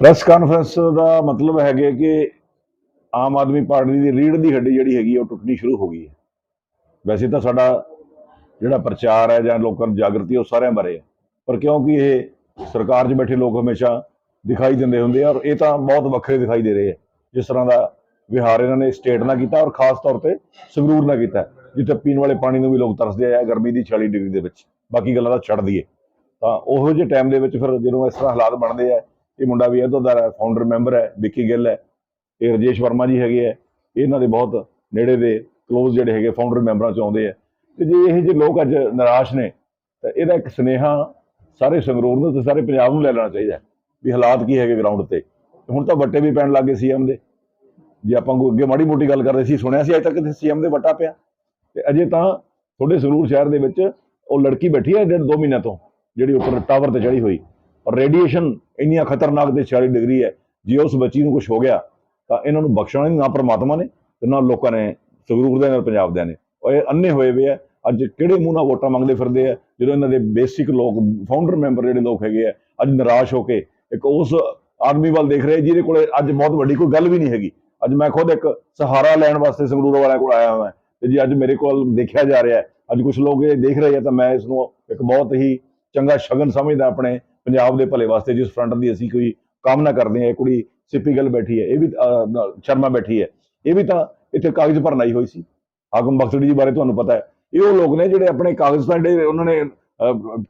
Press conference ਦਾ ਮਤਲਬ ਹੈਗੇ ਕਿ ਆਮ ਆਦਮੀ ਪਾਰਟੀ ਦੀ ਰੀੜ ਦੀ ਹੱਡੀ ਜਿਹੜੀ ਹੈਗੀ ਹੈ, ਉਹ ਟੁੱਟਣੀ ਸ਼ੁਰੂ ਹੋ ਗਈ ਹੈ। ਵੈਸੇ ਤਾਂ ਸਾਡਾ ਜਿਹੜਾ ਪ੍ਰਚਾਰ ਹੈ ਜਾਂ ਲੋਕਾਂ ਨੂੰ ਜਾਗਰਤੀ ਉਹ ਸਾਰਿਆਂ ਬਾਰੇ ਹੈ। ਪਰ ਕਿਉਂਕਿ ਇਹ ਸਰਕਾਰ 'ਚ ਬੈਠੇ ਲੋਕ ਹਮੇਸ਼ਾ ਦਿਖਾਈ ਦਿੰਦੇ ਹੁੰਦੇ ਆ ਔਰ ਇਹ ਤਾਂ ਬਹੁਤ ਵੱਖਰੇ ਦਿਖਾਈ ਦੇ ਰਹੇ ਆ। ਜਿਸ ਤਰ੍ਹਾਂ ਦਾ ਵਿਹਾਰ ਇਹਨਾਂ ਨੇ ਸਟੇਟ ਨਾਲ ਕੀਤਾ ਔਰ ਖਾਸ ਤੌਰ ਤੇ ਸੰਗਰੂਰ ਨਾਲ ਕੀਤਾ ਜਿੱਥੇ ਪੀਣ ਵਾਲੇ ਪਾਣੀ ਨੂੰ ਵੀ ਲੋਕ ਤਰਸਦੇ ਆ ਗਰਮੀ ਦੀ 40 ਡਿਗਰੀ ਦੇ ਵਿੱਚ। ਬਾਕੀ ਗੱਲਾਂ ਤਾਂ ਛੱਡ ਦਈਏ। ਤਾਂ ਉਹੋ ਜਿਹੇ ਟਾਈਮ ਦੇ ਵਿੱਚ ਫਿਰ ਜਦੋਂ ਇਸ ਤਰ੍ਹਾਂ ਹਾਲਾਤ ਬਣਦੇ ਆ ਇਹ ਮੁੰਡਾ ਵੀ ਇਹਦਾ ਦਾ ਫਾਊਂਡਰ ਮੈਂਬਰ ਹੈ, ਵਿੱਕੀ ਗਿੱਲ ਹੈ, ਇਹ ਰਜੇਸ਼ ਵਰਮਾ ਜੀ ਹੈਗੇ ਹੈ। ਇਹਨਾਂ ਦੇ ਬਹੁਤ ਨੇੜੇ ਦੇ ਕਲੋਜ਼ ਜਿਹੜੇ ਹੈਗੇ ਫਾਊਂਡਰ ਮੈਂਬਰਾਂ ਚ ਆਉਂਦੇ ਆ। ਤੇ ਜੇ ਇਹ ਜਿਹੇ ਲੋਕ ਅੱਜ ਨਿਰਾਸ਼ ਨੇ, ਤਾਂ ਇਹਦਾ ਇੱਕ ਸੁਨੇਹਾ ਸਾਰੇ ਸੰਗਰੂਰ ਨੂੰ ਤੇ ਸਾਰੇ ਪੰਜਾਬ ਨੂੰ ਲੈ ਲੈਣਾ ਚਾਹੀਦਾ ਵੀ ਹਾਲਾਤ ਕੀ ਹੈਗੇ ਗਰਾਊਂਡ ਤੇ। ਹੁਣ ਤਾਂ ਵੱਟੇ ਵੀ ਪੈਣ ਲੱਗੇ ਸੀਐਮ ਦੇ। ਜੇ ਆਪਾਂ ਕੋਈ ਅੱਗੇ ਮਾੜੀ ਮੋਟੀ ਗੱਲ ਕਰਦੇ ਸੀ, ਸੁਣਿਆ ਸੀ ਅਜੇ ਤੱਕ ਸੀਐਮ ਦੇ ਵੱਟਾ ਪਿਆ। ਤੇ ਅਜੇ ਤਾਂ ਤੁਹਾਡੇ ਸੰਗਰੂਰ ਸ਼ਹਿਰ ਦੇ ਵਿੱਚ ਉਹ ਲੜਕੀ ਬੈਠੀ ਹੈ, ਡੇਢ ਦੋ ਮਹੀਨਿਆਂ ਤੋਂ, ਜਿਹੜੀ ਉੱਪਰ ਟਾਵਰ ਤੇ ਚੜੀ ਹੋਈ। ਔਰ ਰੇਡੀਏਸ਼ਨ ਇੰਨੀਆਂ ਖਤਰਨਾਕ ਤੇ 40 ਡਿਗਰੀ ਹੈ, ਜੇ ਉਸ ਬੱਚੀ ਨੂੰ ਕੁਝ ਹੋ ਗਿਆ, ਤਾਂ ਇਹਨਾਂ ਨੂੰ ਬਖਸ਼ਣਾ ਨਹੀਂ, ਨਾ ਪਰਮਾਤਮਾ ਨੇ ਤੇ ਨਾ ਲੋਕਾਂ ਨੇ ਸੰਗਰੂਰ ਦੇ ਨਾਲ, ਪੰਜਾਬ ਦੇ ਨੇ। ਉਹ ਇਹ ਅੰਨੇ ਹੋਏ ਵੇ ਆ, ਅੱਜ ਕਿਹੜੇ ਮੂੰਹ ਨਾਲ ਵੋਟਾਂ ਮੰਗਦੇ ਫਿਰਦੇ ਆ, ਜਦੋਂ ਇਹਨਾਂ ਦੇ ਬੇਸਿਕ ਲੋਕ ਫਾਊਂਡਰ ਮੈਂਬਰ ਜਿਹੜੇ ਲੋਕ ਹੈਗੇ ਆ, ਅੱਜ ਨਿਰਾਸ਼ ਹੋ ਕੇ ਇੱਕ ਉਸ ਆਦਮੀ ਵੱਲ ਦੇਖ ਰਹੇ, ਜਿਹਦੇ ਕੋਲੇ ਅੱਜ ਬਹੁਤ ਵੱਡੀ ਕੋਈ ਗੱਲ ਵੀ ਨਹੀਂ ਹੈਗੀ। ਅੱਜ ਮੈਂ ਖੁਦ ਇੱਕ ਸਹਾਰਾ ਲੈਣ ਵਾਸਤੇ ਸੰਗਰੂਰ ਵਾਲਿਆਂ ਕੋਲ ਆਇਆ ਹਾਂ ਤੇ ਜੀ ਅੱਜ ਮੇਰੇ ਕੋਲ ਦੇਖਿਆ ਜਾ ਰਿਹਾ ਹੈ ਅੱਜ ਕੁਝ ਲੋਕ ਇਹ ਦੇਖ ਰਹੇ ਆ, ਤਾਂ ਮੈਂ ਇਸ ਨੂੰ ਇੱਕ ਬਹੁਤ ਹੀ ਚੰਗਾ ਸ਼ਗਨ ਸਮਝਦਾ ਆਪਣੇ ਪੰਜਾਬ ਦੇ ਭਲੇ ਵਾਸਤੇ ਜਿਸ ਫਰੰਟ ਦੀ ਅਸੀਂ ਕੋਈ ਕਾਮਨਾ ਕਰਦੇ ਹਾਂ ਕੁੜੀ ਸਿੱਪੀ ਗੱਲ ਬੈਠੀ ਹੈ, ਇਹ ਵੀ ਸ਼ਰਮਾ ਬੈਠੀ ਹੈ, ਇਹ ਵੀ ਤਾਂ ਇੱਥੇ ਕਾਗਜ਼ ਭਰਨ ਆਈ ਹੋਈ ਸੀ। ਹਾਕਮ ਬਖਤੜੀ ਜੀ ਬਾਰੇ ਤੁਹਾਨੂੰ ਪਤਾ ਹੈ। ਇਹ ਉਹ ਲੋਕ ਨੇ ਜਿਹੜੇ ਆਪਣੇ ਕਾਗਜ਼ ਤਾਂ ਜਿਹੜੇ ਉਹਨਾਂ ਨੇ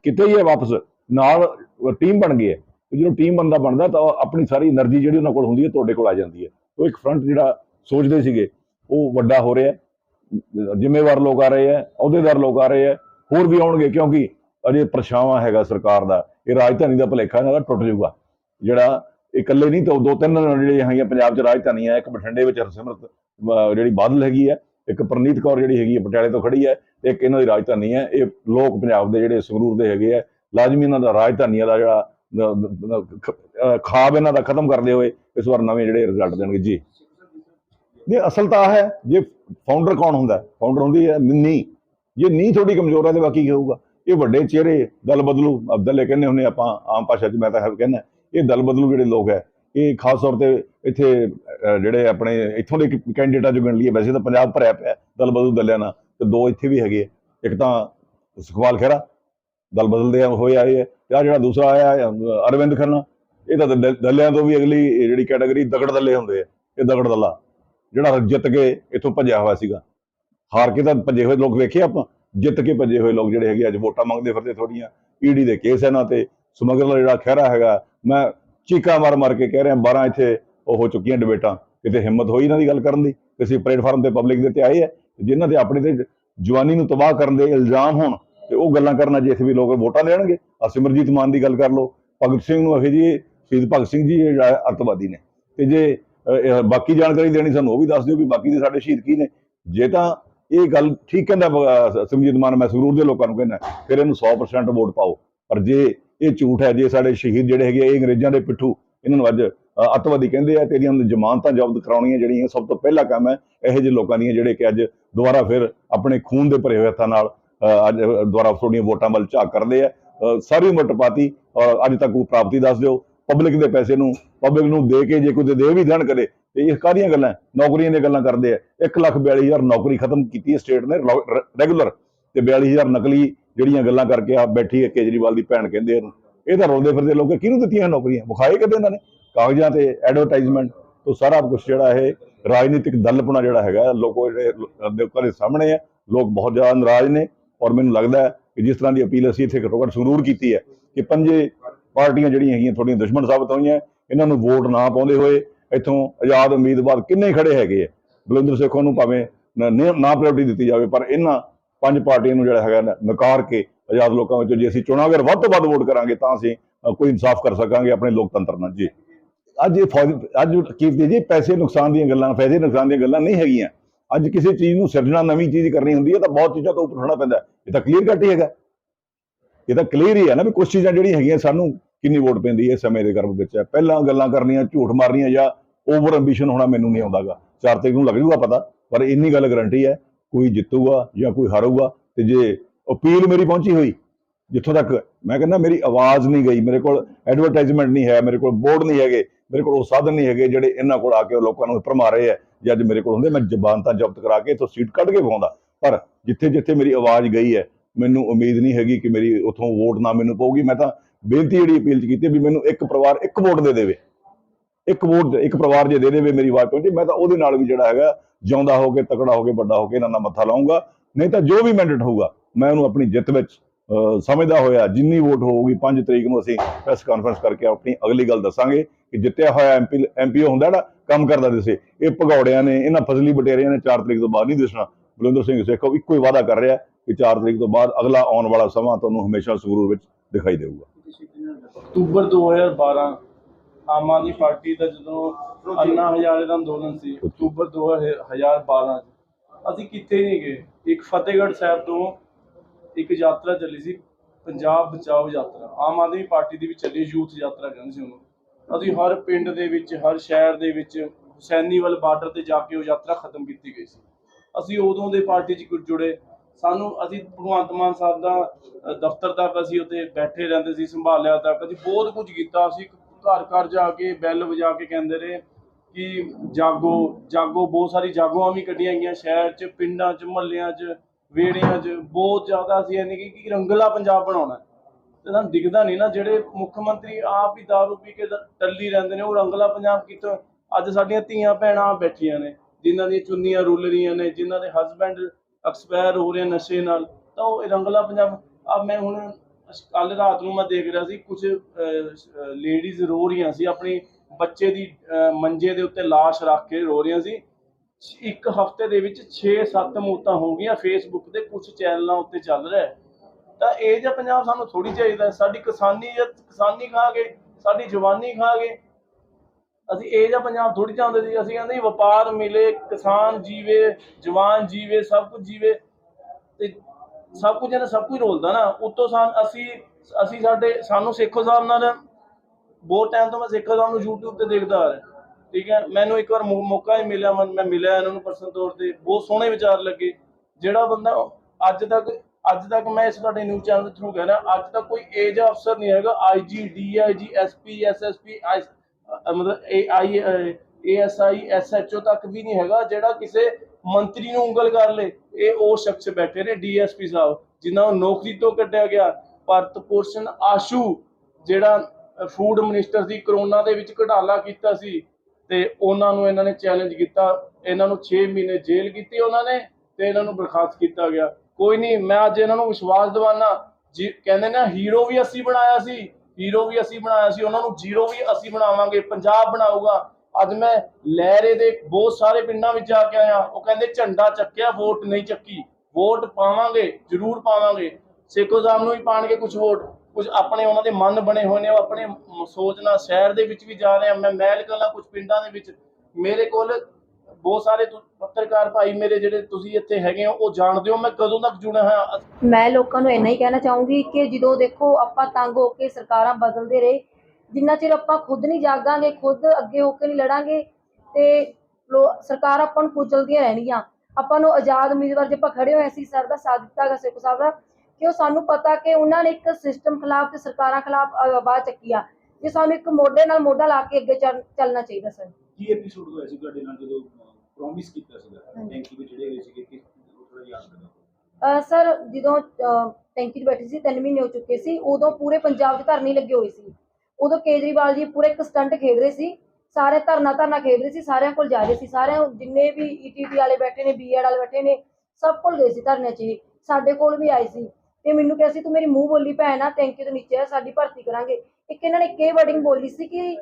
ਕਿਤੇ ਹੀ ਹੈ ਵਾਪਸ, ਨਾਲ ਟੀਮ ਬਣ ਗਈ ਹੈ। ਜਦੋਂ ਟੀਮ ਬੰਦਾ ਬਣਦਾ ਤਾਂ ਆਪਣੀ ਸਾਰੀ એનર્ਜੀ ਜਿਹੜੀ ਉਹਨਾਂ ਕੋਲ ਹੁੰਦੀ ਹੈ, ਤੁਹਾਡੇ ਕੋਲ ਆ ਜਾਂਦੀ ਹੈ। ਉਹ ਇੱਕ ਫਰੰਟ ਜਿਹੜਾ ਸੋਚਦੇ ਸੀਗੇ, ਉਹ ਵੱਡਾ ਹੋ ਰਿਹਾ ਜ਼ਿੰਮੇਵਾਰ ਲੋਕ ਆ ਰਹੇ ਆ ਅਹੁਦੇਦਾਰ ਲੋਕ ਆ ਰਹੇ ਆ ਹੋਰ ਵੀ ਆਉਣਗੇ ਕਿਉਂਕਿ ਅਜੇ ਪਰਛਾਵਾਂ ਹੈਗਾ ਸਰਕਾਰ ਦਾ, ਇਹ ਰਾਜਧਾਨੀ ਦਾ ਭਲੇਖਾ ਇਹਨਾਂ ਦਾ ਟੁੱਟ ਜਾਊਗਾ। ਜਿਹੜਾ ਇਕੱਲੇ ਨਹੀਂ ਤਾਂ ਦੋ ਤਿੰਨ ਜਿਹੜੀਆਂ ਹੈਗੀਆਂ ਪੰਜਾਬ 'ਚ ਰਾਜਧਾਨੀਆਂ, ਇੱਕ ਬਠਿੰਡੇ ਵਿੱਚ ਹਰਸਿਮਰਤ ਜਿਹੜੀ ਬਾਦਲ ਹੈਗੀ ਹੈ, ਇੱਕ ਪ੍ਰਨੀਤ ਕੌਰ ਜਿਹੜੀ ਹੈਗੀ ਹੈ, ਪਟਿਆਲੇ ਤੋਂ ਖੜੀ ਹੈ, ਇੱਕ ਇਹਨਾਂ ਦੀ ਰਾਜਧਾਨੀ ਹੈ। ਇਹ ਲੋਕ ਪੰਜਾਬ ਦੇ ਜਿਹੜੇ ਸੰਗਰੂਰ ਦੇ ਹੈਗੇ ਆ ਲਾਜ਼ਮੀ ਇਹਨਾਂ ਦਾ ਰਾਜਧਾਨੀਆਂ ਦਾ ਜਿਹੜਾ ਖਾਬ ਇਹਨਾਂ ਦਾ ਖਤਮ ਕਰਦੇ ਹੋਏ ਇਸ ਵਾਰ ਨਵੇਂ ਜਿਹੜੇ ਰਿਜ਼ਲਟ ਦੇਣਗੇ। ਜੀ। ਇਹ ਅਸਲ ਤਾਂ ਆਹ ਹੈ, ਜੇ ਫਾਊਂਡਰ ਕੌਣ ਹੁੰਦਾ? ਫਾਊਂਡਰ ਹੁੰਦੀ ਹੈ ਨੀ ਜੇ ਨੀ ਥੋੜੀ ਕਮਜ਼ੋਰ ਹੈ ਤੇ ਬਾਕੀ ਕੀ ਹੋਊਗਾ? ਇਹ ਵੱਡੇ ਚਿਹਰੇ ਦਲ ਬਦਲੂ, ਅਬਦਲੇ ਕਹਿੰਦੇ ਹੁੰਦੇ ਆਪਾਂ ਆਮ ਭਾਸ਼ਾ 'ਚ ਮੈਂ ਤਾਂ ਹਰ ਕਹਿੰਦਾ, ਇਹ ਦਲ ਬਦਲੂ ਜਿਹੜੇ ਲੋਕ ਹੈ, ਇਹ ਖਾਸ ਤੌਰ ਤੇ ਇੱਥੇ ਜਿਹੜੇ ਆਪਣੇ ਇੱਥੋਂ ਦੇ ਕੈਂਡੀਡੇਟਾਂ ਜੋ ਗਿਣ ਲਈਏ ਵੈਸੇ ਤਾਂ ਪੰਜਾਬ ਭਰਿਆ ਪਿਆ, ਦਲ ਬਦਲੂ ਦਲਿਆਂ ਨਾਲ ਤੇ ਦੋ ਇੱਥੇ ਵੀ ਹੈਗੇ ਆ। ਇੱਕ ਤਾਂ ਸੁਖਪਾਲ ਖਹਿਰਾ, ਦਲ ਬਦਲਦੇ ਹੋਏ ਆਏ ਹੈ ਤੇ ਆ ਜਿਹੜਾ ਦੂਸਰਾ ਆਇਆ ਅਰਵਿੰਦ ਖੰਨਾ, ਇਹ ਤਾਂ ਦਲਿਆਂ ਤੋਂ ਵੀ ਅਗਲੀ ਜਿਹੜੀ ਕੈਟਾਗਰੀ ਦਗੜ ਦੱਲੇ ਹੁੰਦੇ ਆ, ਇਹ ਦਗੜ ਦੱਲਾ, ਜਿਹੜਾ ਜਿੱਤ ਕੇ ਇੱਥੋਂ ਭੱਜਿਆ ਹੋਇਆ ਸੀਗਾ, ਹਾਰ ਕੇ ਤਾਂ ਭੱਜੇ ਹੋਏ ਲੋਕ ਵੇਖੇ ਆਪਾਂ ਜਿੱਤ ਕੇ ਭੱਜੇ ਹੋਏ ਲੋਕ ਜਿਹੜੇ ਹੈਗੇ ਅੱਜ ਵੋਟਾਂ ਮੰਗਦੇ ਫਿਰਦੇ ਥੋੜੀਆਂ ਈਡੀ ਦੇ ਕੇਸ ਇਹਨਾਂ ਤੇ ਸਮਗਲਰ ਦਾ ਜਿਹੜਾ ਖਹਿਰਾ ਹੈਗਾ, ਮੈਂ ਚੀਕਾਂ ਮਾਰ ਮਾਰ ਕੇ ਕਹਿ ਰਿਹਾ 12 ਇੱਥੇ ਉਹ ਹੋ ਚੁੱਕੀਆਂ ਡਿਬੇਟਾਂ, ਕਿਤੇ ਹਿੰਮਤ ਹੋਈ ਇਹਨਾਂ ਦੀ ਗੱਲ ਕਰਨ ਦੀ ਕਿਸੇ ਪਲੇਟਫਾਰਮ ਤੇ ਪਬਲਿਕ ਦੇ ਤੇ ਆਏ ਹੈ ਜਿਨ੍ਹਾਂ ਤੇ ਆਪਣੀ ਤੇ ਜਵਾਨੀ ਨੂੰ ਤਬਾਹ ਕਰਨ ਦੇ ਇਲਜ਼ਾਮ ਹੋਣ, ਤੇ ਉਹ ਗੱਲਾਂ ਕਰਨਾ ਜੇ ਇੱਥੇ ਵੀ ਲੋਕ ਵੋਟਾਂ ਦੇਣਗੇ। ਆ ਸਿਮਰਜੀਤ ਮਾਨ ਦੀ ਗੱਲ ਕਰ ਲਓ, ਭਗਤ ਸਿੰਘ ਨੂੰ ਇਹ ਜੀ, ਸ਼ਹੀਦ ਭਗਤ ਸਿੰਘ ਜੀ, ਇਹ ਅੱਤਵਾਦੀ ਨੇ। ਤੇ ਜੇ ਬਾਕੀ ਜਾਣਕਾਰੀ ਦੇਣੀ ਸਾਨੂੰ ਉਹ ਵੀ ਦੱਸ ਦਿਓ ਵੀ ਬਾਕੀ ਦੇ ਸਾਡੇ ਸ਼ਹੀਦ ਕੀ ਨੇ। ਜੇ ਤਾਂ ਇਹ ਗੱਲ ਠੀਕ ਕਹਿੰਦਾ ਅਹ, ਸਿਮਰਜੀਤ ਮਾਨ ਮੈਂ ਸੰਗਰੂਰ ਦੇ ਲੋਕਾਂ ਨੂੰ ਕਹਿੰਦਾ ਫਿਰ ਇਹਨੂੰ 100% ਵੋਟ ਪਾਓ। ਪਰ ਜੇ ਇਹ ਝੂਠ ਹੈ ਜੇ ਸਾਡੇ ਸ਼ਹੀਦ ਜਿਹੜੇ ਹੈਗੇ ਇਹ ਅੰਗਰੇਜ਼ਾਂ ਦੇ ਪਿੱਠੂ ਇਹਨਾਂ ਨੂੰ ਅੱਜ ਅਹ, ਅੱਤਵਾਦੀ ਕਹਿੰਦੇ ਆ ਤੇਰੀਆਂ ਜ਼ਮਾਨਤਾਂ ਜ਼ਬਤ ਕਰਾਉਣੀਆਂ ਜਿਹੜੀਆਂ ਸਭ ਤੋਂ ਪਹਿਲਾ ਕੰਮ ਹੈ ਇਹੋ ਜਿਹੇ ਲੋਕਾਂ ਦੀਆਂ ਜਿਹੜੇ ਕਿ ਅੱਜ ਦੁਬਾਰਾ ਫਿਰ ਆਪਣੇ ਖੂਨ ਦੇ ਭਰੇ ਹੋਏ ਹੱਥਾਂ ਨਾਲ ਅੱਜ ਦੁਬਾਰਾ ਤੁਹਾਡੀਆਂ ਵੋਟਾਂ ਵੱਲ ਝਾਕ ਕਰਦੇ ਆ। ਸਾਰੀ ਉਮਰ ਟਪਾਤੀ ਔਰ ਅੱਜ ਤੱਕ ਉਹ ਪ੍ਰਾਪਤੀ ਦੱਸ ਦਿਓ। ਪਬਲਿਕ ਦੇ ਪੈਸੇ ਨੂੰ ਪਬਲਿਕ ਨੂੰ ਦੇ ਕੇ ਜੇ ਕੋਈ ਦੇ ਵੀ ਦੇਣ ਕਦੇ ਇਹ ਕਾਹਦੀਆਂ ਗੱਲਾਂ? ਨੌਕਰੀਆਂ ਦੀਆਂ ਗੱਲਾਂ ਕਰਦੇ ਆ। 142000 ਨੌਕਰੀ ਖਤਮ ਕੀਤੀ ਹੈ ਸਟੇਟ ਨੇ ਰੈਗੂਲਰ। ਤੇ 42000 ਨਕਲੀ ਜਿਹੜੀਆਂ ਗੱਲਾਂ ਕਰਕੇ ਆ ਬੈਠੀ ਹੈ, ਕੇਜਰੀਵਾਲ ਦੀ ਭੈਣ ਕਹਿੰਦੇ ਇਹਨੂੰ ਇਹ ਤਾਂ ਰੋਲਦੇ ਫਿਰਦੇ ਲੋਕ ਕਿਹਨੂੰ ਦਿੱਤੀਆਂ ਨੌਕਰੀਆਂ? ਵਿਖਾਏ ਕਿਤੇ ਇਹਨਾਂ ਨੇ? ਕਾਗਜ਼ਾਂ ਤੇ ਐਡਵਰਟਾਈਜ਼ਮੈਂਟ ਤੋਂ ਸਾਰਾ ਕੁਝ ਜਿਹੜਾ ਇਹ ਰਾਜਨੀਤਿਕ ਦਲਪਣਾ ਜਿਹੜਾ ਹੈਗਾ, ਲੋਕੋ ਜਿਹੜੇ ਲੋਕਾਂ ਦੇ ਸਾਹਮਣੇ ਹੈ ਲੋਕ ਬਹੁਤ ਜ਼ਿਆਦਾ ਨਾਰਾਜ਼ ਨੇ ਔਰ ਮੈਨੂੰ ਲੱਗਦਾ ਹੈ ਕਿ ਜਿਸ ਤਰ੍ਹਾਂ ਦੀ ਅਪੀਲ ਅਸੀਂ ਇੱਥੇ ਘੱਟੋ ਘੱਟ ਸੰਗਰੂਰ ਕੀਤੀ ਹੈ ਕਿ ਪੰਜੇ ਪਾਰਟੀਆਂ ਜਿਹੜੀਆਂ ਹੈਗੀਆਂ, ਤੁਹਾਡੀਆਂ ਦੁਸ਼ਮਣ ਸਾਬਤ ਹੋਈਆਂ, ਇਹਨਾਂ ਨੂੰ ਵੋਟ ਨਾ ਪਾਉਂਦੇ ਹੋਏ ਇੱਥੋਂ ਆਜ਼ਾਦ ਉਮੀਦਵਾਰ ਕਿੰਨੇ ਖੜੇ ਹੈਗੇ ਆ? ਬਲਵਿੰਦਰ ਸੇਖੋਂ ਨੂੰ ਭਾਵੇਂ ਨ- ਨਾ ਪ੍ਰਾਇੋਰਟੀ ਦਿੱਤੀ ਜਾਵੇ, ਪਰ ਇਹਨਾਂ ਪੰਜ ਪਾਰਟੀਆਂ ਨੂੰ ਜਿਹੜਾ ਹੈਗਾ ਨਾ ਨਕਾਰ ਕੇ ਆਜ਼ਾਦ ਲੋਕਾਂ ਵਿੱਚੋਂ ਜੇ ਅਸੀਂ ਚੁਣਾਵ ਅਗਰ ਵੱਧ ਤੋਂ ਵੱਧ ਵੋਟ ਕਰਾਂਗੇ, ਤਾਂ ਅਸੀਂ ਕੋਈ ਇਨਸਾਫ ਕਰ ਸਕਾਂਗੇ ਆਪਣੇ ਲੋਕਤੰਤਰ ਨਾਲ। ਜੀ। ਅੱਜ ਇਹ ਫੌਜ ਅੱਜ ਕੀ ਜੀ, ਪੈਸੇ ਨੁਕਸਾਨ ਦੀਆਂ ਗੱਲਾਂ ਫਾਇਦੇ ਨੁਕਸਾਨ ਦੀਆਂ ਗੱਲਾਂ ਨਹੀਂ ਹੈਗੀਆਂ। ਅੱਜ ਕਿਸੇ ਚੀਜ਼ ਨੂੰ ਸਿਰਜਣਾ, ਨਵੀਂ ਚੀਜ਼ ਕਰਨੀ ਹੁੰਦੀ ਹੈ ਤਾਂ ਬਹੁਤ ਚੀਜ਼ਾਂ ਤੋਂ ਉੱਪਰ ਹੋਣਾ ਪੈਂਦਾ ਇਹ ਤਾਂ ਕਲੀਅਰ ਕੱਟ ਹੀ ਹੈਗਾ। ਇਹ ਤਾਂ ਕਲੀਅਰ ਹੀ ਹੈ ਨਾ ਵੀ ਕੁਝ ਚੀਜ਼ਾਂ ਜਿਹੜੀਆਂ ਹੈਗੀਆਂ ਸਾਨੂੰ ਕਿੰਨੀ ਵੋਟ ਪੈਂਦੀ ਹੈ ਸਮੇਂ ਦੇ ਗਰਭ ਵਿੱਚ? ਹੈ ਪਹਿਲਾਂ ਗੱਲਾਂ ਕਰਨੀਆਂ, ਝੂਠ ਮਾਰਨੀਆਂ ਜਾਂ ਓਵਰ ਐਂਬੀਸ਼ਨ ਹੋਣਾ ਮੈਨੂੰ ਨਹੀਂ ਆਉਂਦਾਗਾ। ਚਾਰ ਤਰੀਕ ਨੂੰ ਲੱਗ ਜੂਗਾ ਪਤਾ, ਪਰ ਇੰਨੀ ਗੱਲ ਗਰੰਟੀ ਹੈ, ਕੋਈ ਜਿੱਤੂਗਾ ਜਾਂ ਕੋਈ ਹਾਰੂਗਾ ਤੇ ਜੇ ਅਪੀਲ ਮੇਰੀ ਪਹੁੰਚੀ ਹੋਈ, ਜਿੱਥੋਂ ਤੱਕ ਮੈਂ ਕਹਿੰਦਾ ਮੇਰੀ ਆਵਾਜ਼ ਨਹੀਂ ਗਈ, ਮੇਰੇ ਕੋਲ ਐਡਵਰਟਾਈਜ਼ਮੈਂਟ ਨਹੀਂ ਹੈ, ਮੇਰੇ ਕੋਲ ਬੋਰਡ ਨਹੀਂ ਹੈਗੇ, ਮੇਰੇ ਕੋਲ ਉਹ ਸਾਧਨ ਨਹੀਂ ਹੈਗੇ ਜਿਹੜੇ ਇਹਨਾਂ ਕੋਲ ਆ ਕੇ ਉਹ ਲੋਕਾਂ ਨੂੰ ਭਰਮਾ ਰਹੇ ਆ, ਜੇ ਅੱਜ ਮੇਰੇ ਕੋਲ ਹੁੰਦੇ ਮੈਂ ਜ਼ਬਾਨ ਤਾਂ ਜ਼ਬਤ ਕਰਾ ਕੇ ਇੱਥੋਂ ਸੀਟ ਕੱਢ ਕੇ ਪਾਉਂਦਾ। ਪਰ ਜਿੱਥੇ ਜਿੱਥੇ ਮੇਰੀ ਆਵਾਜ਼ ਗਈ ਹੈ, ਮੈਨੂੰ ਉਮੀਦ ਨਹੀਂ ਹੈਗੀ ਕਿ ਮੇਰੀ ਉਥੋਂ ਵੋਟ ਨਾ ਮੈਨੂੰ ਪਊਗੀ, ਮੈਂ ਤਾਂ ਬੇਨਤੀ ਜਿਹੜੀ ਅਪੀਲ 'ਚ ਕੀਤੀ ਵੀ ਮੈਨੂੰ ਇੱਕ ਪਰਿਵਾਰ ਇੱਕ ਵੋਟ ਦੇ ਦੇਵੇ। ਇੱਕ ਵੋਟ ਇੱਕ ਪਰਿਵਾਰ ਜੇ ਦੇ ਦੇਵੇ ਮੇਰੀ ਆਵਾਜ਼ ਪਹੁੰਚੇ, ਮੈਂ ਤਾਂ ਉਹਦੇ ਨਾਲ ਵੀ ਜਿਹੜਾ ਹੈਗਾ, ਜਿਉਂਦਾ ਹੋ ਕੇ, ਤਕੜਾ ਹੋ ਕੇ, ਵੱਡਾ ਹੋ ਕੇ ਇਹਨਾਂ ਦਾ ਮੱਥਾ ਲਾਉਂਗਾ ਨਹੀਂ ਤਾਂ ਜੋ ਵੀ ਮੈਂਡੇਟ ਹੋਊਗਾ, ਮੈਂ ਉਹਨੂੰ ਆਪਣੀ ਜਿੱਤ ਵਿੱਚ ਸਮਝਦਾ ਹੋਇਆ, ਜਿੰਨੀ ਵੋਟ ਹੋਊਗੀ 5 ਤਰੀਕ ਨੂੰ ਅਸੀਂ ਪ੍ਰੈਸ ਕਾਨਫਰੰਸ ਕਰਕੇ ਆਪਣੀ ਅਗਲੀ ਗੱਲ ਦੱਸਾਂਗੇ ਕਿ ਜਿੱਤਿਆ ਹੋਇਆ ਐਮਪੀ ਐਮਪੀਓ ਹੁੰਦਾ ਨਾ, ਕੰਮ ਕਰਦਾ ਦਿਸੇ। ਇਹ ਭਗੌੜਿਆਂ ਨੇ, ਇਹਨਾਂ ਫਜ਼ਲੀ ਬਟੇਰਿਆਂ ਨੇ 4 ਤਰੀਕ ਤੋਂ ਬਾਅਦ ਨਹੀਂ ਦਿਸਣਾ। ਬਲਵਿੰਦਰ ਸਿੰਘ ਸੇਖੋ ਇੱਕੋ ਹੀ ਵਾਅਦਾ ਕਰ ਰਿਹਾ ਕਿ 4 ਤਰੀਕ ਤੋਂ ਬਾਅਦ ਅਗਲਾ ਆਉਣ ਵਾਲਾ ਸਮਾਂ ਤੁਹਾਨੂੰ ਹਮੇਸ਼ਾ ਸੰਗਰੂਰ ਵਿੱਚ ਦਿਖਾਈ ਦੇਊਗਾ। ਅਕਤੂਬਰ 2012 ਆਮ ਆਦਮੀ ਪਾਰਟੀ ਦਾ ਜਦੋਂ ਅੰਨਾ ਹਜ਼ਾਰੇ ਦਾ ਅੰਦੋਲਨ ਸੀ, ਅਕਤੂਬਰ 2012 ਅਸੀਂ ਕਿੱਥੇ ਨਹੀਂ ਗਏ। ਇੱਕ ਫਤਿਹਗੜ੍ਹ ਸਾਹਿਬ ਤੋਂ ਇੱਕ ਯਾਤਰਾ ਚੱਲੀ ਸੀ, ਪੰਜਾਬ ਬਚਾਓ ਯਾਤਰਾ। ਆਮ ਆਦਮੀ ਪਾਰਟੀ ਦੀ ਵੀ ਚੱਲੀ, ਯੂਥ ਯਾਤਰਾ ਕਹਿੰਦੇ ਸੀ ਉਹਨੂੰ। ਅਸੀਂ ਹਰ ਪਿੰਡ ਦੇ ਵਿੱਚ, ਹਰ ਸ਼ਹਿਰ ਦੇ ਵਿੱਚ ਹੁਸੈਨੀਵਾਲ ਬਾਰਡਰ ਤੇ ਜਾ ਕੇ ਉਹ ਯਾਤਰਾ ਖਤਮ ਕੀਤੀ ਗਈ ਸੀ। ਅਸੀਂ ਉਦੋਂ ਦੇ ਪਾਰਟੀ 'ਚ ਜੁੜੇ ਸਾਨੂੰ ਅਸੀਂ ਭਗਵੰਤ ਮਾਨ ਸਾਹਿਬ ਦਾ ਦਫ਼ਤਰ ਤੱਕ ਅਸੀਂ ਉੱਥੇ ਬੈਠੇ ਰਹਿੰਦੇ ਸੀ, ਸੰਭਾਲਿਆ ਤੱਕ। ਅਸੀਂ ਬਹੁਤ ਕੁਝ ਕੀਤਾ। ਅਸੀਂ ਘਰ ਘਰ ਜਾ ਕੇ ਬੈਲ ਵਜਾ ਕੇ ਕਹਿੰਦੇ ਰਹੇ ਕਿ ਜਾਗੋ ਜਾਗੋ, ਬਹੁਤ ਸਾਰੀ ਜਾਗੋਆਂ ਵੀ ਕੱਢੀਆਂ ਗਈਆਂ ਸ਼ਹਿਰ 'ਚ, ਪਿੰਡਾਂ 'ਚ, ਮੁਹੱਲਿਆਂ 'ਚ ਵੇੜਿਆਂ 'ਚ। ਬਹੁਤ ਜ਼ਿਆਦਾ ਅਸੀਂ ਯਾਨੀ ਕਿ ਰੰਗਲਾ ਪੰਜਾਬ ਬਣਾਉਣਾ। ਤੇ ਸਾਨੂੰ ਦਿਖਦਾ ਨਹੀਂ ਨਾ, ਜਿਹੜੇ ਮੁੱਖ ਮੰਤਰੀ ਆਪ ਹੀ ਦਾਰੂ ਪੀ ਕੇ ਟੱਲੀ ਰਹਿੰਦੇ ਨੇ, ਉਹ ਰੰਗਲਾ ਪੰਜਾਬ ਕਿਤੋਂ ਅੱਜ ਸਾਡੀਆਂ ਧੀਆਂ ਭੈਣਾਂ ਬੈਠੀਆਂ ਨੇ, ਜਿਨ੍ਹਾਂ ਦੀਆਂ ਚੁੰਨੀਆਂ ਰੁੱਲ ਰਹੀਆਂ ਨੇ, ਜਿਨ੍ਹਾਂ ਦੇ ਹਸਬੈਂਡ ਐਕਸਪਾਇਰ ਹੋ ਰਹੇ ਨਸ਼ੇ ਨਾਲ, ਤਾਂ ਉਹ ਇਹ ਰੰਗਲਾ ਪੰਜਾਬ ਆ ਮੈਂ ਹੁਣ ਕੱਲ ਰਾਤ ਨੂੰ ਮੈਂ ਦੇਖ ਰਿਹਾ ਸੀ ਕੁਝ ਲੇਡੀਜ਼ ਰੋ ਰਹੀਆਂ ਸੀ, ਆਪਣੀ ਬੱਚੇ ਦੀ ਮੰਜੇ ਦੇ ਉੱਤੇ ਲਾਸ਼ ਰੱਖ ਕੇ ਰੋ ਰਹੀਆਂ ਸੀ। ਇੱਕ ਹਫ਼ਤੇ ਦੇ ਵਿੱਚ 6-7 ਮੌਤਾਂ ਹੋ ਗਈਆਂ ਫੇਸਬੁੱਕ ਤੇ ਕੁਝ ਚੈਨਲਾਂ ਉੱਤੇ ਚੱਲ ਰਿਹਾ ਤਾਂ ਇਹ ਜਿਹਾ ਪੰਜਾਬ ਸਾਨੂੰ ਥੋੜੀ ਚਾਹੀਦਾ ਸਾਡੀ ਕਿਸਾਨੀ ਕਿਸਾਨੀ ਖਾ ਗਏ ਸਾਡੀ ਜਵਾਨੀ ਖਾ ਗਏ ਅਸੀਂ ਇਹ ਜਿਹਾ ਪੰਜਾਬ ਥੋੜੀ ਚਾਹੁੰਦੇ ਸੀ, ਅਸੀਂ ਕਹਿੰਦੇ ਵਪਾਰ ਮਿਲੇ, ਕਿਸਾਨ ਜੀਵੇ, ਜਵਾਨ ਜੀਵੇ, ਸਭ ਕੁਝ ਜੀਵੇ। ਤੇ ਸਭ ਕੁਝ ਇਹਨਾਂ ਸਭ ਕੁਝ ਰੋਲਦਾ ਨਾ, ਉਤੋਂ ਸਾਨ ਅਸੀਂ ਅਸੀਂ ਸਾਡੇ, ਸਾਨੂੰ ਸੇਖੋ ਸਾਹਿਬ ਨਾਲ, ਬਹੁਤ ਟਾਈਮ ਤੋਂ ਮੈਂ ਸੇਖੋ ਸਾਹਿਬ ਨੂੰ YouTube ਤੇ ਦੇਖਦਾ ਆ ਰਿਹਾ। ਠੀਕ ਹੈ, ਮੈਨੂੰ ਇੱਕ ਵਾਰ ਮੌਕਾ ਹੀ ਮਿਲਿਆ, ਮੈਂ ਮਿਲਿਆ ਇਹਨਾਂ ਨੂੰ ਪਰਸਨਲ ਤੌਰ ਤੇ, ਬਹੁਤ ਸੋਹਣੇ ਵਿਚਾਰ ਲੱਗੇ। ਜਿਹੜਾ ਬੰਦਾ, ਅੱਜ ਤੱਕ ਅੱਜ ਤੱਕ ਮੈਂ ਇਸ ਤੁਹਾਡੇ ਨਿਊਜ਼ ਚੈਨਲ ਦੇ ਥਰੂ ਕਹਿ ਅੱਜ ਤੱਕ ਕੋਈ ਏਜ ਅਫਸਰ ਨਹੀਂ ਹੈਗਾ ਆਈਜੀ ਡੀਆਈਜੀ ਐਸਪੀ ਐਸਐਸਪੀ ਮਤਲਬ ਏਆਈ ਏਐਸਆਈ ਐਸਐਚਓ ਤੱਕ ਵੀ ਨਹੀਂ ਹੈਗਾ ਜਿਹੜਾ ਕਿਸੇ ਮੰਤਰੀ ਨੂੰ ਉਂਗਲ ਕਰ ਲੇ। ਇਹ ਉਹ ਸ਼ਖਸ ਬੈਠੇ ਨੇ ਡੀਐਸਪੀ ਸਾਹਿਬ, ਜਿਨ੍ਹਾਂ ਨੂੰ ਨੌਕਰੀ ਤੋਂ ਕੱਢਿਆ ਗਿਆ। ਭਾਰਤ ਭੂਸ਼ਣ ਆਸ਼ੂ, ਜਿਹੜਾ ਫੂਡ ਮਿਨਿਸਟਰ ਸੀ ਕਰੋਨਾ ਦੇ ਵਿੱਚ ਘਟਾਲਾ ਕੀਤਾ ਸੀ। ਤੇ ਉਹਨਾਂ ਨੂੰ ਇਹਨਾਂ ਨੇ ਚੈਲੰਜ ਕੀਤਾ। ਇਹਨਾਂ ਨੂੰ 6 ਮਹੀਨੇ ਜੇਲ੍ਹ ਕੀਤੀ ਉਹਨਾਂ ਨੇ ਤੇ ਇਹਨਾਂ ਨੂੰ ਬਰਖਾਸਤ ਕੀਤਾ ਗਿਆ। ਕੋਈ ਨਹੀਂ, ਮੈਂ ਅੱਜ ਇਹਨਾਂ ਨੂੰ ਵਿਸ਼ਵਾਸ ਦਿਵਾਨਾ। ਜੀ, ਕਹਿੰਦੇ ਨੇ ਹੀਰੋ ਵੀ ਅਸੀਂ ਬਣਾਇਆ ਸੀ। ਹੀਰੋ ਵੀ ਅਸੀਂ ਬਣਾਇਆ ਸੀ, ਉਹਨਾਂ ਨੂੰ ਜ਼ੀਰੋ ਵੀ ਅਸੀਂ ਬਣਾਵਾਂਗੇ, ਪੰਜਾਬ ਬਣਾਊਗਾ। ਅੱਜ ਮੈਂ ਲਹਿਰੇ ਦੇ ਬਹੁਤ ਸਾਰੇ ਪਿੰਡਾਂ ਵਿੱਚ ਜਾ ਕੇ ਆਇਆ, ਉਹ ਕਹਿੰਦੇ ਝੰਡਾ ਚੱਕਿਆ, ਵੋਟ ਨਹੀਂ ਚੱਕੀ। ਵੋਟ ਪਾਵਾਂਗੇ, ਜ਼ਰੂਰ ਪਾਵਾਂਗੇ। ਸੇਖੋ ਸਾਹਿਬ ਨੂੰ ਵੀ ਪਾਣਗੇ ਕੁਝ ਵੋਟ। ਕੁਝ ਆਪਣੇ ਉਹਨਾਂ ਦੇ ਮਨ ਬਣੇ ਹੋਏ ਨੇ, ਉਹ ਆਪਣੇ ਸੋਚ ਨਾਲ ਸ਼ਹਿਰ ਦੇ ਵਿੱਚ ਵੀ ਜਾ ਰਹੇ ਆ। ਮੈਂ ਮਹਿਲ ਕਲਾਂ ਕੁਝ ਪਿੰਡਾਂ ਦੇ ਵਿੱਚ, ਮੇਰੇ ਕੋਲ ਬਹੁਤ ਸਾਰੇ ਤੁ- ਪੱਤਰਕਾਰ ਭਾਈ ਮੇਰੇ ਜਿਹੜੇ ਤੁਸੀਂ ਇੱਥੇ ਹੈਗੇ ਹੋ ਉਹ ਜਾਣਦੇ ਹੋ ਮੈਂ ਕਦੋਂ ਤੱਕ ਜੁੜਿਆ ਹਾਂ? ਮੈਂ ਲੋਕਾਂ ਨੂੰ ਇੰਨਾ ਹੀ ਕਹਿਣਾ ਚਾਹੂੰਗੀ ਕਿ ਜਦੋਂ ਦੇਖੋ ਆਪਾਂ ਤੰਗ ਹੋ ਕੇ ਸਰਕਾਰਾਂ ਬਦਲਦੇ ਰਹੇ ਜਿੰਨਾ ਚਿਰ ਆਪਾਂ ਖੁਦ ਨਹੀਂ ਜਾਗਾਂਗੇ ਖੁਦ ਅੱਗੇ ਹੋ ਕੇ ਨਹੀਂ ਲੜਾਂਗੇ ਤੇ ਲੋ ਸਰਕਾਰ ਆਪਾਂ ਨੂੰ ਕੁਚਲਦੀਆਂ ਰਹਿਣਗੀਆਂ। ਆਪਾਂ ਨੂੰ ਆਜ਼ਾਦ ਉਮੀਦਵਾਰ ਜੇ ਆਪਾਂ ਖੜੇ ਹੋਏ ਸੀ ਸਰ ਦਾ ਸਾਥ ਦਿੱਤਾ ਗਾ ਸੇਖੋ ਸਾਹਿਬ ਦਾ ਕਿ ਉਹ ਸਾਨੂੰ ਪਤਾ ਕਿ ਉਹਨਾਂ ਨੇ ਇੱਕ ਸਿਸਟਮ ਖਿਲਾਫ ਤੇ ਸਰਕਾਰਾਂ ਖਿਲਾਫ ਆਵਾਜ਼ ਚੱਕੀ ਆ। ਕਿ ਸਾਨੂੰ ਇੱਕ ਮੋਢੇ ਨਾਲ ਮੋਢਾ ਲਾ ਕੇ ਅੱਗੇ ਚੱਲ- ਚੱਲਣਾ ਚਾਹੀਦਾ ਸਰ। ਕੀ ਐਪੀਸੋਡ ਹੋਇਆ ਸੀ ਤੁਹਾਡੇ ਨਾਲ ਜਦੋਂ ਪ੍ਰੋਮਿਸ ਕੀਤਾ ਸੀਗਾ। ਟੈਂਕੀ ਵਿੱਚ ਜਿਹੜੇ ਹੋਏ ਸੀਗੇ ਕਿ ਥੋੜਾ ਯਾਦ ਕਰੋ ਸਰ ਜਦੋਂ ਟੈਂਕੀ 'ਚ ਬੈਠੀ ਸੀ 3 ਮਹੀਨੇ ਹੋ ਚੁੱਕੇ ਸੀ ਉਦੋਂ ਪੂਰੇ ਪੰਜਾਬ 'ਚ ਧਰਨੇ ਲੱਗੇ ਹੋਏ ਸੀ। ਉਦੋਂ ਕੇਜਰੀਵਾਲ ਜੀ ਪੂਰੇ ਇੱਕ ਸਟੰਟ ਖੇਡ ਰਹੇ ਸੀ ਸਾਰੇ ਧਰਨਾ ਧਰਨਾ ਖੇਡ ਰਹੇ ਸੀ ਸਾਰਿਆਂ ਕੋਲ ਜਾ ਰਹੇ ਸੀ ਸਾਰਿਆਂ ਜਿੰਨੇ ਵੀ ਈਟੀਟੀ ਵਾਲੇ ਬੈਠੇ ਨੇ ਬੀਐਡ ਵਾਲੇ ਬੈਠੇ ਨੇ ਸਭ ਕੋਲ ਗਏ ਸੀ ਧਰਨੇ 'ਚ। ਸਾਡੇ ਕੋਲ ਵੀ ਆਏ ਸੀ। ਤੇ ਮੈਨੂੰ ਕਿਹਾ ਸੀ ਤੂੰ ਮੇਰੀ ਮੂੰਹ ਬੋਲੀ ਭੈਣ ਆ ਟੈਂਕੀ ਤੋਂ ਨੀਚੇ ਆ ਸਾਡੀ ਭਰਤੀ ਕਰਾਂਗੇ। ਇੱਕ ਇਹਨਾਂ ਨੇ ਇੱਕ ਵਰਡਿੰਗ ਬੋਲੀ ਸੀ ਕਿ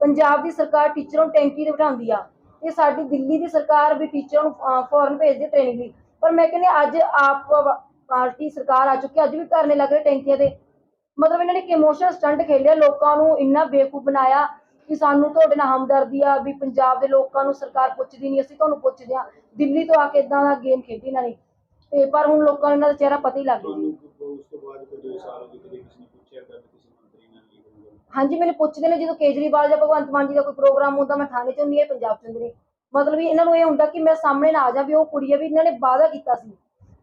ਪੰਜਾਬ ਦੀ ਸਰਕਾਰ ਟੀਚਰਾਂ ਨੂੰ ਟੈਂਕੀ ਤੇ ਬਿਠਾਉਂਦੀ ਆ। ਇਹ ਸਾਡੀ ਦਿੱਲੀ ਦੀ ਸਰਕਾਰ ਵੀ ਟੀਚਰਾਂ ਨੂੰ ਫੋਰਨ ਭੇਜਦੀ ਟ੍ਰੇਨਿੰਗ ਲਈ। ਪਰ ਮੈਂ ਕਹਿੰਦੀ ਅੱਜ ਆਪ ਪਾਰਟੀ ਸਰਕਾਰ ਆ ਚੁੱਕੀ ਅੱਜ ਵੀ ਧਰਨੇ ਲੱਗ ਰਹੇ ਟੈਂਕੀਆਂ ਤੇ ਮਤਲਬ ਇਹਨਾਂ ਨੇ ਇੱਕ ਇਮੋਸ਼ਨਲ ਸਟੰਟ ਖੇਲਿਆ, ਲੋਕਾਂ ਨੂੰ ਇੰਨਾ ਬੇਵਕੂਫ ਬਣਾਇਆ ਕਿ ਸਾਨੂੰ ਤੁਹਾਡੇ ਨਾਲ ਹਮਦਰਦੀ ਆ ਵੀ ਪੰਜਾਬ ਦੇ ਲੋਕਾਂ ਨੂੰ ਸਰਕਾਰ ਪੁੱਛਦੀ ਨਹੀਂ, ਅਸੀਂ ਤੁਹਾਨੂੰ ਪੁੱਛਦੇ ਆ ਦਿੱਲੀ ਤੋਂ ਆ ਕੇ ਇਦਾਂ ਦਾ ਗੇਮ ਖੇਡੀ ਇਹਨਾਂ ਨੇ। ਤੇ ਪਰ ਹੁਣ ਲੋਕਾਂ ਨੂੰ ਇਹਨਾਂ ਦਾ ਚਿਹਰਾ ਪਤਾ ਹੀ ਲੱਗ ਗਿਆ। ਉਸ ਤੋਂ ਬਾਅਦ ਕੋਈ ਦੋ ਸਾਲ ਹੋ ਕਿਸੇ ਨੇ ਪੁੱਛਿਆ ਕਰ ਕਿਸੇ ਮੰਤਰੀ ਨਾਲ ਇਹ ਗੱਲ ਹਾਂਜੀ ਮੈਨੂੰ ਪੁੱਛਦੇ ਨੇ ਜਦੋਂ ਕੇਜਰੀਵਾਲ ਜਾਂ ਭਗਵੰਤ ਮਾਨ ਜੀ ਦਾ ਕੋਈ ਪ੍ਰੋਗਰਾਮ ਹੁੰਦਾ ਮੈਂ ਥਾਣੇ 'ਚ ਹੁੰਦੀ ਹਾਂ ਪੰਜਾਬ 'ਚ ਹੁੰਦੇ ਮਤਲਬ ਵੀ ਇਹਨਾਂ ਨੂੰ ਇਹ ਹੁੰਦਾ ਕਿ ਮੈਂ ਸਾਹਮਣੇ ਨਾ ਆ ਜਾ ਵੀ ਉਹ ਕੁੜੀ ਆ ਵੀ ਇਹਨਾਂ ਨੇ ਵਾਅਦਾ ਕੀਤਾ ਸੀ।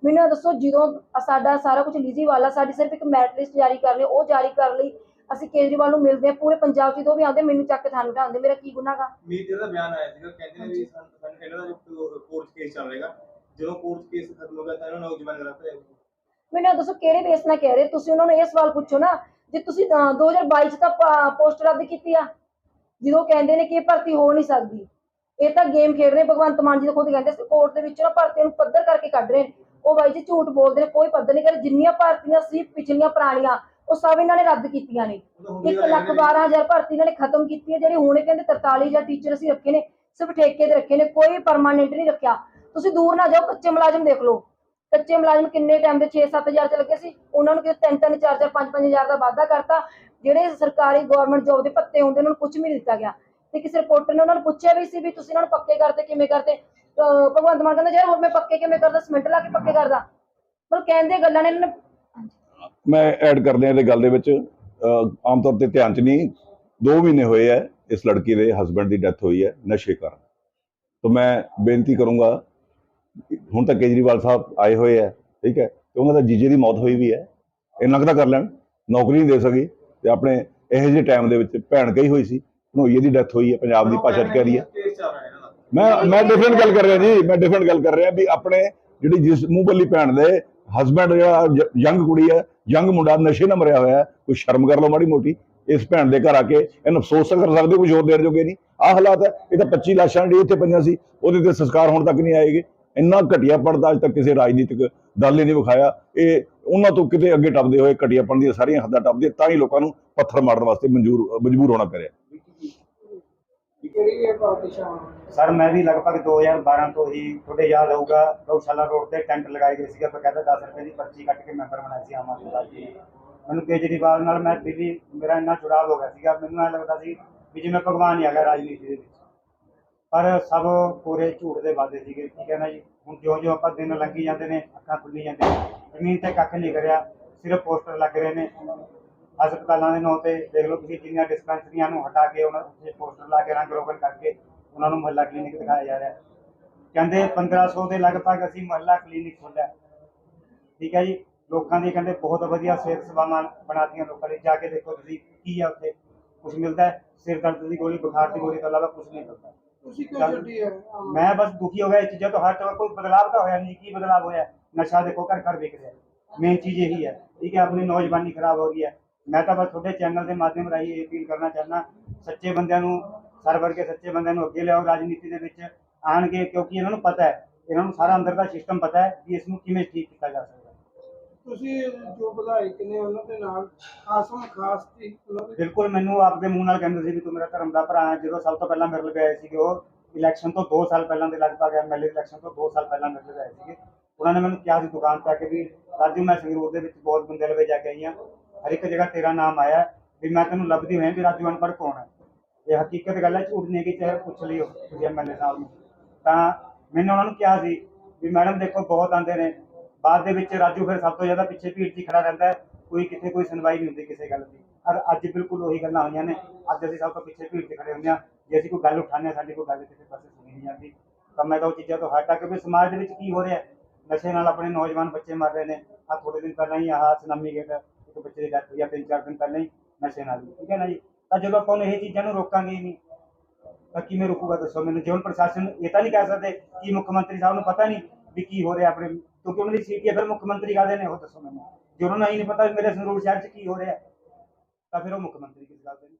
ਮੈਨੂੰ ਦੱਸੋ ਜਦੋਂ ਸਾਡਾ ਸਾਰਾ ਕੁਝ ਲੀਜੀ ਵਾਲਾ ਸਾਡੀ ਸਿਰਫ ਇੱਕ ਮੈਰਿਟ ਲਿਸਟ ਜਾਰੀ ਕਰਨੀ ਉਹ ਜਾਰੀ ਕਰਨ ਲਈ ਅਸੀਂ ਕੇਜਰੀਵਾਲ ਨੂੰ ਮਿਲਦੇ ਹਾਂ ਪੂਰੇ ਪੰਜਾਬ 'ਚ ਜਦੋਂ ਵੀ ਆਉਂਦੇ ਮੈਨੂੰ ਚੱਕ ਥਾਣੇ ਬਿਠਾਉਂਦੇ ਮੇਰਾ ਕੀ ਗੁਨਾਹ ਗਾ? ਮੀਤ ਦਾ ਬਿਆਨ ਆਇਆ ਸੀਗਾ ਕਹਿੰਦੇ ਨੇ ਵੀ ਸਾਨੂੰ ਇਹਨਾਂ ਦਾ ਕੋਰਟ ਕੇਸ ਚੱਲ ਰਿਹਾ ਜਦੋਂ ਕੋਰਟ ਕੇਸ ਖਤਮ ਹੋ ਗਿਆ ਤਾਂ ਇਹਨਾਂ ਨੂੰ ਨੌਜਵਾਨ ਗ੍ਰਿਫਤਾਰ ਮੈਨੂੰ ਦੱਸੋ ਕਿਹੜੇ ਬੇਸ ਨਾਲ ਕਹਿ ਰਹੇ? ਤੁਸੀਂ ਉਹਨਾਂ ਨੂੰ ਇਹ ਸਵਾਲ ਪੁੱਛੋ ਨਾ ਜੇ ਤੁਸੀਂ ਅਹ, 2022 ਚ ਤਾਂ ਪੋਸਟ ਰੱਦ ਕੀਤੀ ਆ। ਜਦੋਂ ਕਹਿੰਦੇ ਨੇ ਕਿ ਇਹ ਭਰਤੀ ਹੋ ਨਹੀਂ ਸਕਦੀ। ਇਹ ਤਾਂ ਗੇਮ ਖੇਡ ਰਹੇ ਭਗਵੰਤ ਮਾਨ ਜੀ ਤਾਂ ਖੁਦ ਕਹਿੰਦੇ ਸੀ ਕੋਰਟ ਦੇ ਵਿੱਚ ਨਾ ਭਰਤੀ ਨੂੰ ਪੱਧਰ ਕਰਕੇ ਕੱਢ ਰਹੇ ਨੇ। ਉਹ ਬਾਈ ਜੀ ਝੂਠ ਬੋਲਦੇ ਨੇ ਕੋਈ ਪੱਧਰ ਨਹੀਂ ਕਰ ਜਿੰਨੀਆਂ ਭਰਤੀਆਂ ਸੀ ਪਿਛਲੀਆਂ ਪੁਰਾਣੀਆਂ ਉਹ ਸਭ ਇਹਨਾਂ ਨੇ ਰੱਦ ਕੀਤੀਆਂ ਨੇ। ਇੱਕ ਲੱਖ ਬਾਰਾਂ ਹਜ਼ਾਰ ਭਰਤੀ ਇਹਨਾਂ ਨੇ ਖਤਮ ਕੀਤੀ ਹੈ ਜਿਹੜੇ ਹੁਣੇ ਕਹਿੰਦੇ 43 ਟੀਚਰ ਅਸੀਂ ਰੱਖੇ ਨੇ ਸਿਰਫ ਠੇਕੇ ਤੇ ਰੱਖੇ ਨੇ ਕੋਈ ਪਰਮਾਨੈਂਟ ਨਹੀਂ ਰੱਖਿਆ। ਤੁਸੀਂ ਦੂਰ ਨਾ ਜਾਓ ਕੱਚੇ ਮੁਲਾਜ਼ਮ ਦੇਖ ਲਓ। ਕੱਚੇ ਮੁਲਾਜ਼ਮ ਕਿੰਨੇ ਟਾਈਮ ਦੇ 6-7000 ਤੇ ਲੱਗੇ ਸੀ? ਉਹਨਾਂ ਨੂੰ ਕਿ 3-3 4-4 5-5 ਦਾ ਵਾਅਦਾ ਕਰਤਾ। ਜਿਹੜੇ ਸਰਕਾਰੀ ਗਵਰਨਮੈਂਟ ਜੋਬ ਦੇ ਭੱਤੇ ਹੁੰਦੇ ਉਹਨਾਂ ਨੂੰ ਕੁਝ ਵੀ ਨਹੀਂ ਦਿੱਤਾ ਗਿਆ। ਤੇ ਕਿਸੇ ਰਿਪੋਰਟਰ ਨੇ ਉਹਨਾਂ ਨੂੰ ਪੁੱਛਿਆ ਵੀ ਸੀ ਵੀ ਤੁਸੀਂ ਇਹਨਾਂ ਨੂੰ ਪੱਕੇ ਕਰਦੇ, ਕਿਵੇਂ ਕਰਦੇ? ਭਗਵੰਤ ਮਾਨ ਕਹਿੰਦਾ, ਯਾਰ ਹੋਰ ਮੈਂ ਪੱਕੇ ਕਿਵੇਂ ਕਰਦਾ? ਸਿਮੈਂਟ ਲਾ ਕੇ ਪੱਕੇ ਕਰਦਾ? ਮਤਲਬ ਕਹਿੰਦੇ ਗੱਲਾਂ ਨੇ ਇਹਨਾਂ ਨੇ। ਮੈਂ ਐਡ ਕਰਦੇ ਹਾਂ ਇਹਦੇ ਗੱਲ ਦੇ ਵਿੱਚ। ਆਮ ਤੌਰ ਤੇ ਧਿਆਨ ਚ ਨਹੀਂ। 2 ਮਹੀਨੇ ਹੋਏ ਹੈ ਇਸ ਲੜਕੀ ਦੇ ਹਸਬੰਡ ਦੀ ਡੈਥ ਹੋਈ ਹੈ, ਨਸ਼ੇ ਕਾਰਨ। ਤਾਂ ਮੈਂ ਬੇਨਤੀ ਕਰੂੰਗਾ ਹੁਣ ਤਾਂ ਕੇਜਰੀਵਾਲ ਸਾਹਿਬ ਆਏ ਹੋਏ ਹੈ ਠੀਕ ਹੈ ਤੇ ਉਹਨਾਂ ਦਾ ਜੀਜੇ ਦੀ ਮੌਤ ਹੋਈ ਵੀ ਹੈ ਇੰਨਾ ਕੁ ਤਾਂ ਕਰ ਲੈਣ ਨੌਕਰੀ ਨਹੀਂ ਦੇ ਸਕੀ ਤੇ ਆਪਣੇ ਇਹੋ ਜਿਹੇ ਟਾਈਮ ਦੇ ਵਿੱਚ ਭੈਣ ਕਹੀ ਹੋਈ ਸੀ ਭਣੋਈਏ ਦੀ ਡੈਥ ਹੋਈ ਹੈ ਪੰਜਾਬ ਦੀ ਭਾਸ਼ਾ ਚ ਕਹਿ ਰਹੀ ਹੈ ਮੈਂ ਮੈਂ ਡਿਫਰੈਂਟ ਗੱਲ ਕਰ ਰਿਹਾ ਜੀ ਮੈਂ ਡਿਫਰੈਂਟ ਗੱਲ ਕਰ ਰਿਹਾ ਵੀ ਆਪਣੇ ਜਿਹੜੀ ਜਿਸ ਮੂੰਹ ਬੱਲੀ ਭੈਣ ਦੇ ਹਸਬੰਡ ਜਿਹੜਾ ਯੰਗ ਕੁੜੀ ਹੈ ਯੰਗ ਮੁੰਡਾ ਨਸ਼ੇ ਨਾਲ ਮਰਿਆ ਹੋਇਆ ਕੋਈ ਸ਼ਰਮ ਕਰ ਲਓ ਮਾੜੀ ਮੋਟੀ ਇਸ ਭੈਣ ਦੇ ਘਰ ਆ ਕੇ ਇਹਨੂੰ ਅਫਸੋਸ ਤਾਂ ਕਰ ਸਕਦੇ ਹੋ, ਕੁਝ ਹੋਰ ਦੇਰ ਜੋਗੇ ਨਹੀਂ। ਆਹ ਹਾਲਾਤ ਹੈ ਇਹ ਤਾਂ 25 ਲਾਸ਼ਾਂ ਜਿਹੜੀ ਇੱਥੇ ਪਈਆਂ ਸੀ ਉਹਦੇ ਤੇ ਸੰਸਕਾਰ ਹੁਣ ਤੱਕ ਨਹੀਂ ਆਏਗੇ। ਇੰਨਾ ਘਟੀਆ ਪੜਦਾ ਅੱਜ ਤੱਕ ਕਿਸੇ ਰਾਜਨੀਤਿਕ ਦਲ ਨੇ ਨਹੀਂ ਵਿਖਾਇਆ। ਇਹ ਉਹਨਾਂ ਤੋਂ ਕਿਤੇ ਅੱਗੇ ਟੱਪਦੇ ਹੋਏ ਘਟੀਆਪਣ ਦੀਆਂ ਸਾਰੀਆਂ ਹੱਦਾਂ ਟੱਪਦੇ ਤਾਂ ਹੀ ਲੋਕਾਂ ਨੂੰ ਪੱਥਰ ਮਾਰਨ ਵਾਸਤੇ ਮਨਜ਼ੂਰ, ਮਜਬੂਰ ਹੋਣਾ ਪੈ ਰਿਹਾ। ਸਰ, ਮੈਂ ਵੀ ਲਗਭਗ 2012 ਤੋਂ ਹੀ ਤੁਹਾਡੇ ਯਾਦ ਹੋਊਗਾ ਗਊਸ਼ਾਲਾ ਰੋਡ ਤੇ ਟੈਂਟ ਲਗਾਏ ਗਏ ਸੀਗਾ, ਬਕਾਇਦਾ 10 ਰੁਪਏ ਦੀ ਪਰਚੀ ਕੱਟ ਕੇ ਮੈਂਬਰ ਬਣਾਇਆ ਸੀ ਆਮ ਆਦਮੀ ਪਾਰਟੀ ਮੈਨੂੰ ਕੇਜਰੀਵਾਲ ਨਾਲ ਮੈਂ ਦਿੱਲੀ ਮੇਰਾ ਇੰਨਾ ਜੁੜਾਵ ਹੋ ਗਿਆ ਸੀਗਾ, ਮੈਨੂੰ ਇਹ ਲੱਗਦਾ ਸੀ ਵੀ ਜਿਵੇਂ ਭਗਵਾਨ ਹੀ ਆ ਗਿਆ ਰਾਜਨੀਤੀ ਦੇ ਵਿੱਚ। ਪਰ ਸਭ ਪੂਰੇ ਝੂਠ ਦੇ ਵਾਅਦੇ ਸੀਗੇ, ਠੀਕ ਹੈ ਨਾ ਜੀ? ਹੁਣ ਜੋ ਜੋ ਆਪਾਂ ਦਿਨ ਲੰਘੀ ਜਾਂਦੇ ਨੇ, ਅੱਖਾਂ ਖੁੱਲੀ ਜਾਂਦੀਆਂ ਜ਼ਮੀਨ ਤੇ ਕੱਖ ਨਹੀਂ ਕਰਿਆ, ਸਿਰਫ ਪੋਸਟਰ ਲੱਗ ਰਹੇ ਨੇ। ਹਸਪਤਾਲਾਂ ਦੇ ਨਾਂ ਤੇ ਦੇਖ ਲਓ ਤੁਸੀਂ ਜਿੰਨੀਆਂ ਡਿਸਪੈਂਸਰੀਆਂ ਨੂੰ ਹਟਾ ਕੇ ਉਹਨਾਂ ਉੱਤੇ ਪੋਸਟਰ ਲਾ ਕੇ ਰੰਗ ਰੋਗਨ ਕਰਕੇ ਉਹਨਾਂ ਨੂੰ ਮੁਹੱਲਾ ਕਲੀਨਿਕ ਦਿਖਾਇਆ ਜਾ ਰਿਹਾ। ਹੈ ਕਹਿੰਦੇ 1500 ਦੇ ਲਗਭਗ ਅਸੀਂ ਮਹੱਲਾ ਕਲੀਨਿਕ ਖੋਲਿਆ ਠੀਕ ਹੈ ਜੀ? ਲੋਕਾਂ ਦੀ ਕਹਿੰਦੇ ਬਹੁਤ ਵਧੀਆ ਸਿਹਤ ਸੇਵਾਵਾਂ ਬਣਾਤੀਆਂ ਲੋਕਾਂ ਲਈ ਜਾ ਕੇ ਦੇਖੋ ਤੁਸੀਂ ਕੀ ਆ ਉੱਥੇ। ਕੁਝ ਮਿਲਦਾ ਸਿਰ ਦਰਦ ਦੀ ਗੋਲੀ, ਬੁਖਾਰ ਦੀ ਗੋਲੀ ਤੋਂ ਇਲਾਵਾ ਕੁਝ ਨਹੀਂ ਮਿਲਦਾ। ਤੁਸੀਂ ਕਿਉਂ ਚੱਲ- ਛੁੱਟੀ ਹੈ। ਮੈਂ ਬਸ ਦੁਖੀ ਹੋ ਗਿਆ ਇਸ ਚੀਜ਼ਾਂ ਤੋਂ ਹਰ ਤਰ੍ਹਾਂ ਕੋਈ ਬਦਲਾਅ ਤਾਂ ਹੋਇਆ ਨਹੀਂ ਕੀ ਬਦਲਾਅ ਹੋਇਆ? ਨਸ਼ਾ ਦੇਖੋ ਘਰ ਘਰ ਵਿਕ ਰਿਹਾ। ਮੇਨ ਚੀਜ਼ ਇਹੀ ਹੈ ਠੀਕ ਹੈ ਆਪਣੀ ਨੌਜਵਾਨੀ ਖਰਾਬ ਹੋ ਗਈ ਹੈ। ਮੈਂ ਤਾਂ ਬਸ ਤੁਹਾਡੇ ਚੈਨਲ ਦੇ ਮਾਧਿਅਮ ਰਾਹੀਂ ਇਹ ਅਪੀਲ ਕਰਨਾ ਚਾਹੁੰਦਾ ਸੱਚੇ ਬੰਦਿਆਂ ਨੂੰ ਸਰ ਵਰਗੇ ਸੱਚੇ ਬੰਦਿਆਂ ਨੂੰ ਅੱਗੇ ਲਿਆਓ ਰਾਜਨੀਤੀ ਦੇ ਵਿੱਚ ਆਣਗੇ ਕਿਉਂਕਿ ਇਹਨਾਂ ਨੂੰ ਪਤਾ ਹੈ ਇਹਨਾਂ ਨੂੰ ਸਾਰਾ ਅੰਦਰ ਦਾ ਸਿਸਟਮ ਪਤਾ ਹੈ ਕਿ ਇਸ ਨੂੰ ਕਿਵੇਂ ਠੀਕ ਕੀਤਾ ਜਾ ਸਕਦਾ ਤੁਸੀਂ ਜੋ ਵਿਧਾਇਕ ਨੇ ਉਹਨਾਂ ਦੇ ਨਾਲ ਖਾਸਮ ਖਾਸ ਸੀ ਉਹਨਾਂ ਦੇ ਬਿਲਕੁਲ ਮੈਨੂੰ ਆਪਦੇ ਮੂੰਹ ਨਾਲ ਕਹਿੰਦੇ ਸੀ ਵੀ ਤੂੰ ਮੇਰਾ ਧਰਮ ਦਾ ਭਰਾ ਹੈ, ਜਦੋਂ ਸਭ ਤੋਂ ਪਹਿਲਾਂ ਮੇਰੇ ਲਵੇ ਸੀਗੇ ਉਹ ਇਲੈਕਸ਼ਨ ਤੋਂ 2 ਸਾਲ ਪਹਿਲਾਂ ਦੇ ਲਗਭਗ ਐਮਐਲਏ ਇਲੈਕਸ਼ਨ ਤੋਂ 2 ਸਾਲ ਪਹਿਲਾਂ ਮੇਰੇ ਲਵੇ ਸੀਗੇ। ਉਹਨਾਂ ਨੇ ਮੈਨੂੰ ਕਿਹਾ ਸੀ ਦੁਕਾਨ ਤੇ ਆ ਕੇ ਵੀ, ਰਾਜੂ ਮੈਂ ਸੰਗਰੂਰ ਦੇ ਵਿੱਚ ਬਹੁਤ ਬੰਦੇ ਲਵੇ ਜਾ ਕੇ ਆਈ ਹਾਂ। ਹਰ ਇੱਕ ਜਗ੍ਹਾ ਤੇਰਾ ਨਾਮ ਆਇਆ, ਵੀ ਮੈਂ ਤੈਨੂੰ ਲੱਭਦੀ ਹੋਈ ਵੀ ਰਾਜੂ ਅਨਪੜ੍ਹ ਕੌਣ ਹੈ। ਇਹ ਹਕੀਕਤ ਗੱਲ ਹੈ, ਝੂਠ ਨਹੀਂ ਕਿ ਚਾਹੇ ਪੁੱਛ ਲਿਓ ਤੁਸੀਂ ਐਮਐਲਏ ਸਾਹਿਬ ਨੂੰ। ਤਾਂ ਮੈਨੂੰ ਉਹਨਾਂ ਨੂੰ ਕਿਹਾ ਸੀ ਵੀ ਮੈਡਮ ਦੇਖੋ ਬਹੁਤ ਆਂਦੇ ਨੇ ਬਾਅਦ ਦੇ ਵਿੱਚ ਰਾਜੂ ਫਿਰ ਸਭ ਤੋਂ ਜ਼ਿਆਦਾ ਪਿੱਛੇ ਭੀੜ 'ਚ ਹੀ ਖੜਾ ਰਹਿੰਦਾ ਹੈ। ਕੋਈ ਕਿਤੇ ਕੋਈ ਸੁਣਵਾਈ ਨਹੀਂ ਹੁੰਦੀ ਕਿਸੇ ਗੱਲ ਦੀ। ਔਰ ਅੱਜ ਬਿਲਕੁਲ ਉਹੀ ਗੱਲਾਂ ਹੋਈਆਂ ਨੇ। ਅੱਜ ਅਸੀਂ ਸਭ ਤੋਂ ਪਿੱਛੇ ਭੀੜ 'ਚ ਖੜੇ ਹੁੰਦੇ ਹਾਂ। ਜੇ ਅਸੀਂ ਕੋਈ ਗੱਲ ਉਠਾਉਂਦੇ ਹਾਂ, ਸਾਡੀ ਕੋਈ ਗੱਲ ਕਿਸੇ ਪਾਸੇ ਸੁਣੀ ਨਹੀਂ ਜਾਂਦੀ। ਤਾਂ ਮੈਂ ਤਾਂ ਉਹ ਚੀਜ਼ਾਂ ਤੋਂ ਹਟਾ ਕੇ ਵੀ ਸਮਾਜ ਦੇ ਵਿੱਚ ਕੀ ਹੋ ਰਿਹਾ ਨਸ਼ੇ ਨਾਲ ਆਪਣੇ ਨੌਜਵਾਨ ਬੱਚੇ ਮਰ ਰਹੇ ਨੇ। ਆ ਥੋੜੇ ਦਿਨ ਪਹਿਲਾਂ ਹੀ ਆਹ ਸੁਨਾਮੀ ਗੇਟ ਇੱਕ ਬੱਚੇ ਦੀ ਡੈਥ ਹੋਈ ਆ, ਤਿੰਨ ਚਾਰ ਦਿਨ ਪਹਿਲਾਂ ਹੀ ਨਸ਼ੇ ਨਾਲ ਹੀ। ਠੀਕ ਹੈ ਨਾ ਜੀ? ਤਾਂ ਜਦੋਂ ਆਪਾਂ ਹੁਣ ਇਹ ਚੀਜ਼ਾਂ ਨੂੰ ਰੋਕਾਂਗੇ ਹੀ ਨਹੀਂ, ਤਾਂ ਕਿਵੇਂ ਰੁਕੂਗਾ ਦੱਸੋ ਮੈਨੂੰ? ਜਿਵੇਂ ਪ੍ਰਸ਼ਾਸਨ ਇਹ ਤਾਂ ਨਹੀਂ ਕਹਿ ਸਕਦੇ ਕਿ ਮੁੱਖ ਮੰਤਰੀ ਸਾਹਿਬ ਨੂੰ ਪਤਾ ਨਹੀਂ ਵੀ ਕੀ ਹੋ ਰਿਹਾ ਆਪਣੇ ਕਿਉਂਕਿ ਉਹਨਾਂ ਦੀ ਸੀਟ ਹੈ, ਫਿਰ ਮੁੱਖ ਮੰਤਰੀ ਕਾਹਦੇ ਨੇ? ਉਹ ਦੱਸੋ ਮੈਨੂੰ। ਜੇ ਉਹਨਾਂ ਨੂੰ ਇਹ ਨਹੀਂ ਪਤਾ ਵੀ ਮੇਰੇ ਸੰਗਰੂਰ ਸ਼ਹਿਰ 'ਚ ਕੀ ਹੋ ਰਿਹਾ ਤਾਂ ਫਿਰ ਉਹ ਮੁੱਖ ਮੰਤਰੀ ਕਿਸ ਗੱਲ ਦੇ ਨੇ?